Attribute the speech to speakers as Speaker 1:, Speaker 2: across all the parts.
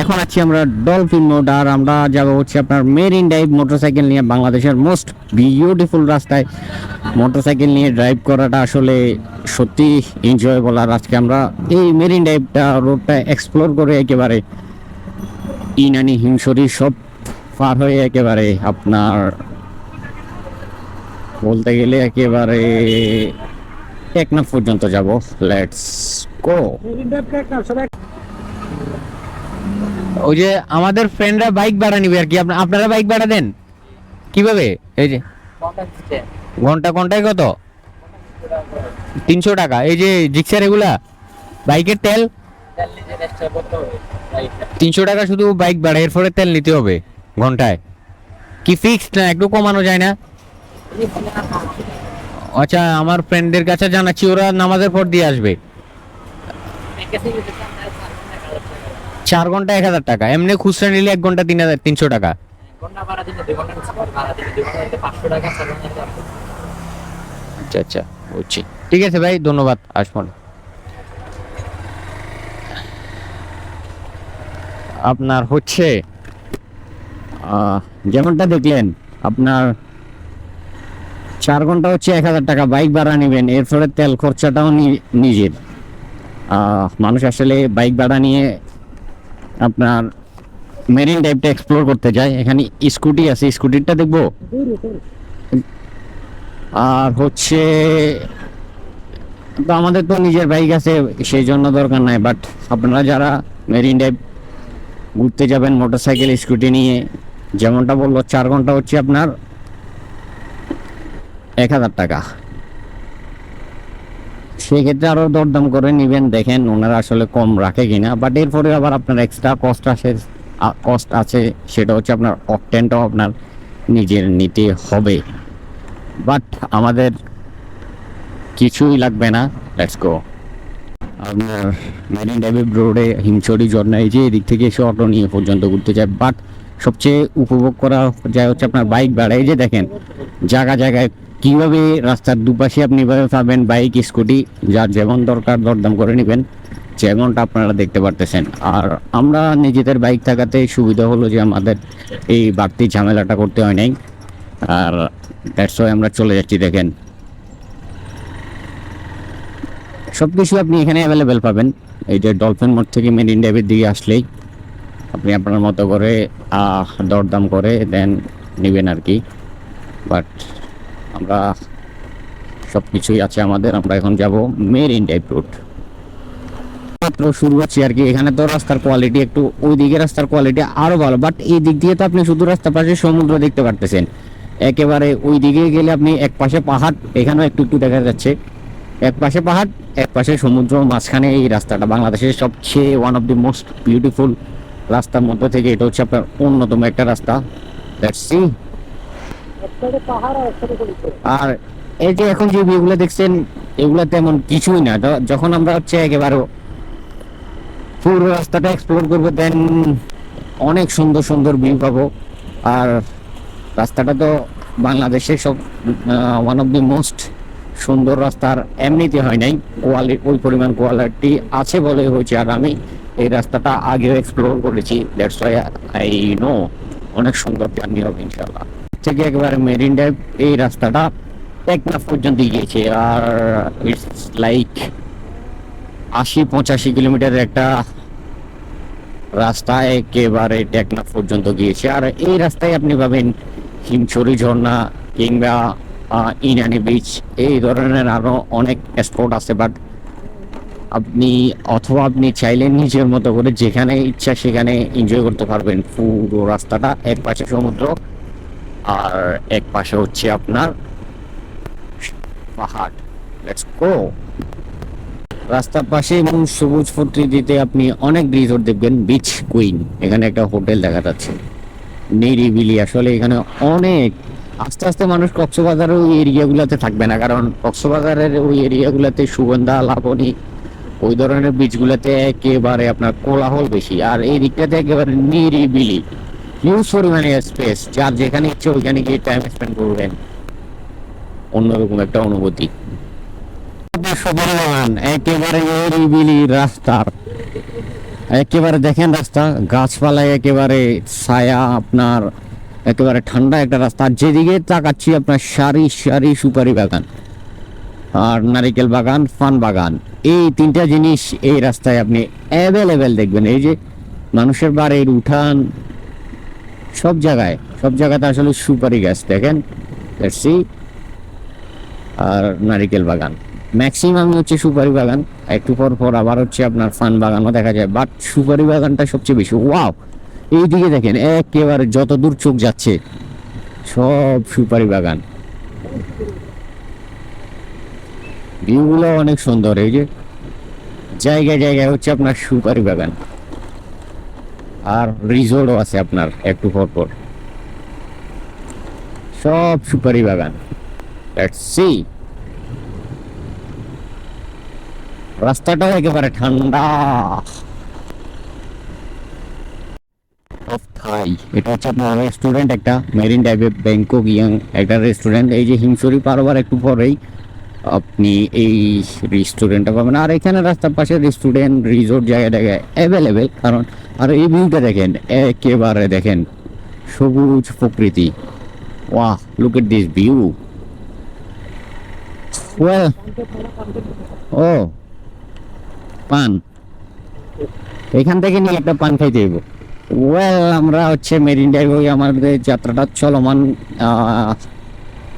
Speaker 1: এখন আছি আমরা ডলফিন মোড আর আমরা যাব হচ্ছে আপনার মেরিন ড্রাইভ মোটরসাইকেল নিয়ে বাংলাদেশের মোস্ট বিউটিফুল রাস্তায়। মোটরসাইকেল নিয়ে ড্রাইভ করাটা আসলে সত্যি এনজয়েবল আর আজকে আমরা এই মেরিন ড্রাইভটা রোডটা এক্সপ্লোর করে একেবারে ইনানি হিংসরি সব পার হয়ে একেবারে আপনার বলতে গেলে একেবারে টেকনাফ পর্যন্ত যাব। লেটস গো ওই যে আমাদের ফ্রেন্ডরা বাইক ভাড়া নিবে আর কি। আপনা- আপনারা বাইক ভাড়া দেন? কীভাবে? এই যে ঘণ্টা ঘন্টায় কত? তিনশো টাকা। এই যে রিক্সার এগুলা, বাইকের তেল? তিনশো টাকা শুধু বাইক ভাড়া এর এরপরে তেল নিতে হবে ঘন্টায়। কি ফিক্সড না? একটু কমানো যায় না? আচ্ছা আমার ফ্রেন্ডদের কাছে জানাচ্ছি, ওরা নামাজের পর দিয়ে আসবে। চার ঘণ্টা এক হাজার টাকা। এমনি খুচরা নিলে এক ঘণ্টা তিন হাজার তিনশো টাকা। আচ্ছা আচ্ছা বুঝছি। ঠিক আছে ভাই ধন্যবাদ আসমান আপনার হচ্ছে যেমনটা দেখলেন আপনার চার ঘণ্টা হচ্ছে এক হাজার টাকা বাইক ভাড়া নেবেন এরপরে তেল খরচাটাও নিজের। মানুষ আসলে বাইক ভাড়া নিয়ে আপনার মেরিন টাইপটা এক্সপ্লোর করতে যায়। এখানে স্কুটি আছে স্কুটিটা দেখব? আর হচ্ছে, তো আমাদের তো নিজের বাইক আছে, সেই জন্য দরকার নাই বাট আপনারা যারা মেরিন টাইপ ঘুরতে যাবেন মোটরসাইকেল স্কুটি নিয়ে, যেমনটা বলল, চার ঘণ্টা হচ্ছে আপনার এক হাজার টাকা। সেক্ষেত্রে আরও দরদাম করে নেবেন, দেখেন ওনারা আসলে কম রাখে কিনা। বাট এরপরে আবার আপনার এক্সট্রা কস্ট আসে কস্ট আছে, সেটা হচ্ছে আপনার অকটেনটাও আপনার নিজের নিতে হবে। বাট আমাদের কিছুই লাগবে না লেটস গো আপনার মেরিন ড্রাইভ রোডে হিমছড়ি, ঝর্ণা, এই যে এদিক থেকে এসে অটো নিয়ে পর্যন্ত ঘুরতে যায়। বাট সবচেয়ে উপভোগ করা যায় হচ্ছে আপনার বাইক এই যে দেখেন, জায়গা জায়গায় কীভাবে রাস্তার দুপাশে আপনি এভাবে পাবেন? বাইক, স্কুটি, যার যেমন দরকার দরদাম করে নেবেন, যেমনটা আপনারা দেখতে পারতেছেন। আর আমরা নিজেদের বাইক থাকাতে সুবিধা হলো যে আমাদের এই বাড়তি ঝামেলাটা করতে হয় নাই। আর দ্যাটস আমরা চলে যাচ্ছি, দেখেন। সব কিছু আপনি এখানে অ্যাভেলেবেল পাবেন। এই যে ডলফিন মোড় থেকে মেরিন ড্রাইভের দিকে আসলেই আপনি আপনার মতো করে দরদাম করে দেন নেবেন আর কি। বাট আমরা সব কিছুই আছে আমাদের, আমরা এখন যাব মেরিন ড্রাইভ রুট মাত্র শুরু হচ্ছে আর কি, এখানে তো রাস্তার কোয়ালিটি একটু ওই দিকে রাস্তার কোয়ালিটি আরও ভালো বাট এই দিক দিয়ে তো আপনি শুধু রাস্তার পাশে সমুদ্র দেখতে পারতেছেন। একেবারে ওই দিকে গেলে আপনি এক পাশে পাহাড়, এখানেও একটু একটু দেখা যাচ্ছে। এক পাশে পাহাড়, এক পাশে সমুদ্র, মাঝখানে এই রাস্তাটা, বাংলাদেশের সবচেয়ে one of the most beautiful রাস্তার মধ্যে থেকে এটা হচ্ছে আপনার অন্যতম একটা রাস্তা। দ্যাটস সি আর এই যে এখন যে ভিউগুলো দেখছেন, এগুলো তেমন কিছুই না। যখন আমরা হচ্ছে একেবারে পুরো রাস্তাটা এক্সপ্লোর করব দেন অনেক সুন্দর সুন্দর ভিউ পাবো। আর রাস্তাটা তো বাংলাদেশের সব ওয়ান অফ দি মোস্ট সুন্দর রাস্তার এমনিতে হয় নাই কোয়ালিটি ওই পরিমাণ কোয়ালিটি আছে বলে হয়েছে। আর আমি এই রাস্তাটা আগেও এক্সপ্লোর করেছি। দ্যাটস ওয়াই আই নো অনেক সুন্দর জার্নি হবে ইনশাল্লাহ থেকে একেবারে মেরিন ড্রাইভ এই রাস্তাটা টেকনাফ পর্যন্ত গিয়েছে, আর ইটস লাইক আশি পঁচাশি কিলোমিটার একটা রাস্তা একেবারে টেকনাফ পর্যন্ত গিয়েছে। আর এই রাস্তায় আপনি পাবেন হিমছড়ি, ঝর্ণা কিংবা ইনানি বিচ এই ধরনের আরও অনেক স্পট আছে। বাট আপনি অথবা আপনি চাইলে নিজের মতো করে যেখানে ইচ্ছা সেখানে এনজয় করতে পারবেন। পুরো রাস্তাটা এক পাশে সমুদ্র আর এক পাশে হচ্ছে আপনার পাহাড়। লেটস গো রাস্তার পাশে এবং সবুজ ফুটরি দিতে আপনি অনেক রিসোর্ট দেখবেন বিচ কুইন এখানে একটা হোটেল দেখা যাচ্ছে। নিরিবিলি আসলে এখানে অনেক আস্তে আস্তে মানুষ কক্সবাজারের ওই এরিয়াগুলোতে থাকবে না, কারণ কক্সবাজারের ওই এরিয়াগুলোতে সুগন্ধা, লাবণী, ওই ধরনের বিচগুলোতে একেবারে আপনার কোলাহল বেশি। আর এই দিকটাতে একেবারে নিরিবিলি হিউজ পরিমাণে স্পেস যার যেখানে ইচ্ছে ওইখানে গিয়ে টাইম স্পেন্ড করবেন। অন্যরকম একটা অনুভূতি। একেবারে নিরিবিলি রাস্তার। একেবারে দেখেন রাস্তা, গাছপালায় একেবারে ছায়া আপনার, একেবারে ঠান্ডা একটা রাস্তা। যেদিকে তাকাচ্ছি আপনার সারি সারি সুপারি বাগান আর নারিকেল বাগান, ফান বাগান। এই তিনটা জিনিস এই রাস্তায় আপনি অ্যাভেলেবেল দেখবেন। এই যে মানুষের বাড়ির উঠান সব জায়গায়, সব জায়গাতে আসলে সুপারি গাছ দেখেন সি আর নারিকেল বাগান। ম্যাক্সিমাম হচ্ছে সুপারি বাগান, একটু পর পর আবার হচ্ছে আপনার ফান বাগানও দেখা যায় বাট সুপারি বাগানটা সবচেয়ে বেশি ওয়াও এইদিকে দেখেন, একেবারে যত দূর চোখ যাচ্ছে, সব সুপারি বাগান। ভিউগুলো অনেক সুন্দর, এই যে, জায়গায় জায়গায় হচ্ছে আপনার সুপারি বাগান। আর রিসোর্টও আছে আপনার, একটু পর পর সব সুপারি বাগান। রাস্তাটাও একেবারে ঠান্ডা। এটা হচ্ছে আপনার রেস্টুরেন্ট একটা মেরিন ড্রাইভে ব্যাংকক ইয়াং একটা রেস্টুরেন্ট এই যে হিমসরি পারবার একটু পরেই আপনি এই রেস্টুরেন্টটা পাবেন। আর এখানে রাস্তার পাশে রেস্টুরেন্ট রিসোর্ট জায়গা জায়গায় অ্যাভেলেবেল কারণ আর এই ভিউটা দেখেন, একেবারে দেখেন, সবুজ প্রকৃতি। Wow look at this view well ও, পান। এখান থেকে নিয়ে একটা পান খাইতে হইব। ওয়েল আমরা হচ্ছে মেরিন ড্রাইভ হয়ে আমাদের যাত্রাটা চলমান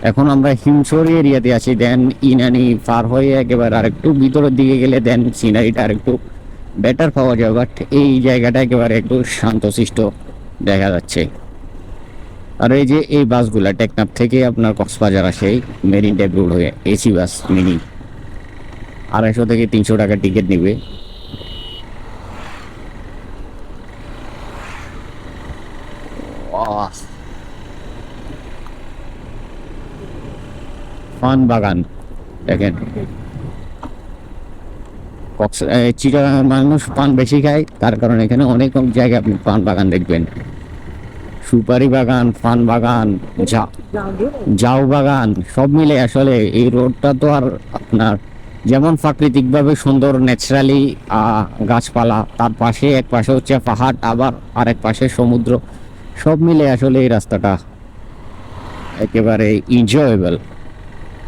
Speaker 1: এখন আমরা হিমসরি এরিয়াতে আছি দেন ইনানি পার হয়ে একেবারে আরেকটু ভিতরের দিকে গেলে দেন সিনারিটা আরেকটু বেটার পাওয়া যায় বাট এই জায়গাটা একেবারে একটু শান্তশিষ্ট দেখা যাচ্ছে। আর এই যে এই বাসগুলা টেকনাপ থেকে আপনার কক্সবাজার আসে, মেরিন ড্রাইভ রোড হয়ে, এসি বাস, মিনি। আড়াইশো থেকে তিনশো টাকা টিকিট নেবে। পান বাগান, দেখেন। কক্স মানুষ পান বেশি খায়, তার কারণে এখানে অনেক জায়গায় আপনি পান বাগান দেখবেন। সুপারি বাগান পান বাগান জাউ বাগান, সব মিলে আসলে এই রোডটা তো আর আপনার যেমন প্রাকৃতিকভাবে সুন্দর, ন্যাচারালি গাছপালা, তার পাশে এক পাশে হচ্ছে পাহাড়, আবার আরেক পাশে সমুদ্র, সব মিলে আসলে এই রাস্তাটা একেবারে এনজয়েবল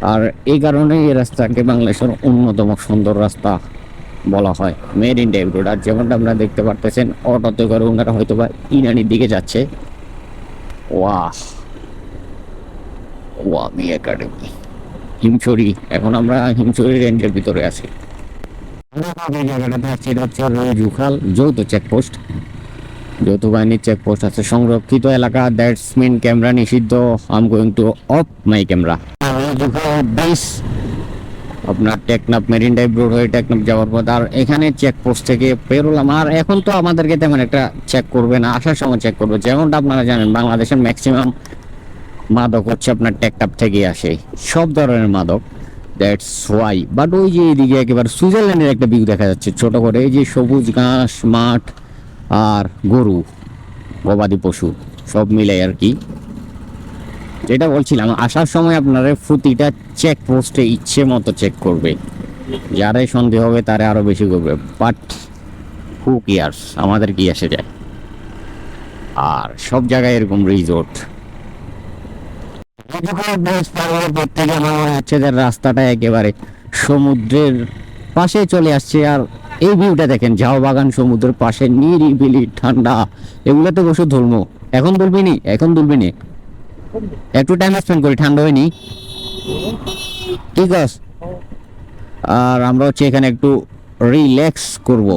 Speaker 1: আর এই কারণে এই রাস্তাকে বাংলাদেশের অন্যতম সুন্দর রাস্তা বলা হয়। মেড ইন ড্রাইভ রোড আর যেমনটা আপনারা দেখতে পারতেছেন, অটোতে করে ওনারা হয়তো বা ইনানির দিকে যাচ্ছে। ওয়াহ। ওয়ামি একাডেমি হিমছড়ি। এখন আমরা হিমছড়ি রেঞ্জের ভিতরে আছি। যে যৌথ চেকপোস্ট যৌথ বাহিনীর চেকপোস্ট আছে। সংরক্ষিত এলাকা দ্যাটস মিন ক্যামেরা নিষিদ্ধ। I'm going to off my camera base আপনার টেকনাফ মেরিন ড্রাইভ রোড হয়ে টেকনাফ যাওয়ার পর আর এখানে চেকপোস্ট থেকে পেরোলাম আর এখন তো আমাদেরকে তেমন একটা চেক করবে না, আসার সময় চেক করবে। যেমনটা আপনারা জানেন, বাংলাদেশের ম্যাক্সিমাম মাদক হচ্ছে আপনার টেকটাপ থেকে আসে। সব ধরনের মাদক দ্যাটস ওয়াই বাট ওই যে এদিকে একেবারে সুইজারল্যান্ডের একটা ভিউ দেখা যাচ্ছে, ছোট করে, এই যে সবুজ ঘাস, মাঠ আর গরু, গবাদি পশু, সব মিলে আর কি। যেটা বলছিলাম, আসার সময় আপনারা প্রতিটা চেক পোস্টে ইচ্ছে মতো চেক করবে। যারাই সন্দেহ হবে তারা আরও বেশি করবে। বাট হু কেয়ার্স আমাদের কি আসে যায়? আর সব জায়গায় এরকম রিসোর্ট থেকে হচ্ছে যে রাস্তাটা একেবারে সমুদ্রের পাশে চলে আসছে। আর এই ভিউটা দেখেন ঝাও বাগান সমুদ্রের পাশে নিরিবিলি ঠান্ডা। এগুলোতে বসে ধর্ম। এখন তুলবি নি? এখন তুলবি নি? একটু টাইম স্পেন্ড করি, ঠান্ডা হয়নি। ঠিক আছে আর আমরা হচ্ছে এখানে একটু রিল্যাক্স করব।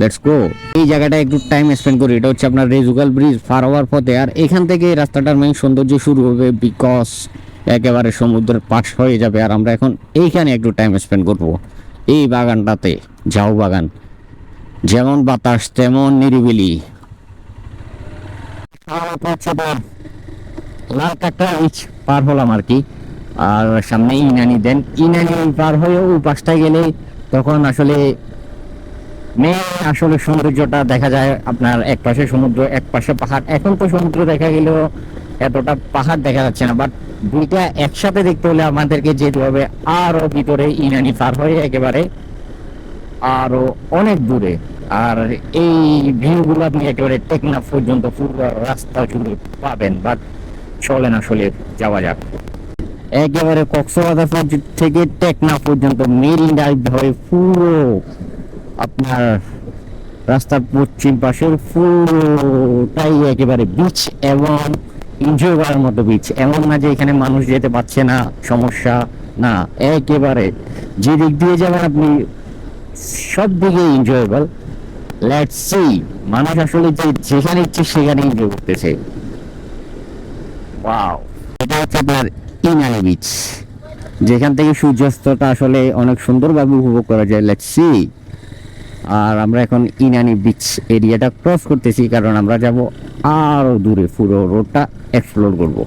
Speaker 1: লেটস গো এই জায়গাটা একটু টাইম স্পেন্ড করি, এটা হচ্ছে আপনার রেজুগাল ব্রিজ পার হওয়ার পথে। আর এখান থেকে রাস্তাটার মেইন সৌন্দর্য শুরু হবে বিকজ একেবারে সমুদ্রের পাশ হয়ে যাবে। আর আমরা এখন এইখানে একটু টাইম স্পেন্ড করব। এই বাগানটাতে, ঝাউ বাগান। যেমন বাতাস, তেমন নিরিবিলি। লাল কাঁকড়া পার হলাম আর কি। আর সামনে ইনানি দেন। ইনানি পার হয়ে পাশটায় গেলে তখন আসলে মেন আসলে সৌন্দর্যটা দেখা যায় আপনার এক পাশে সমুদ্র, এক পাশে পাহাড়। এখন তো সমুদ্র দেখা গেলেও এতটা পাহাড় দেখা যাচ্ছে না। বাট দুইটা একসাথে দেখতে হলে আমাদেরকে যেতে হবে আরও ভিতরে ইনানি পার হয়ে একেবারে আরও অনেক দূরে। আর এই ভিউগুলো আপনি একেবারে টেকনাফ পর্যন্ত পুরো রাস্তা জুড়ে পাবেন। বাট চলেন আসলে যাওয়া যাক। একেবারে কক্সবাজার থেকে টেকনাফ পর্যন্ত মেরিন ড্রাইভ হয়ে পুরো আপনার রাস্তার পশ্চিম পাশের পুরোটাই একেবারে বিচ এবং এনজয় করার মতো বিচ এমন না যে এখানে মানুষ যেতে পারছে না, সমস্যা না। একেবারে যে দিক দিয়ে যাবেন আপনি সব দিকে এনজয়েবল লেটস সি মানুষ আসলে যে যেখানে ইচ্ছে সেখানে এনজয় করতেছে। ওয়াও এটা হচ্ছে আপনার ইনানি বিচ যেখান থেকে সূর্যাস্তটা আসলে অনেক সুন্দরভাবে উপভোগ করা যায় লেটস আর আমরা এখন ইনানি বিচ এরিয়াটা ক্রস করতেছি, কারণ আমরা যাব আরও দূরে, পুরো রোডটা এক্সপ্লোর করব।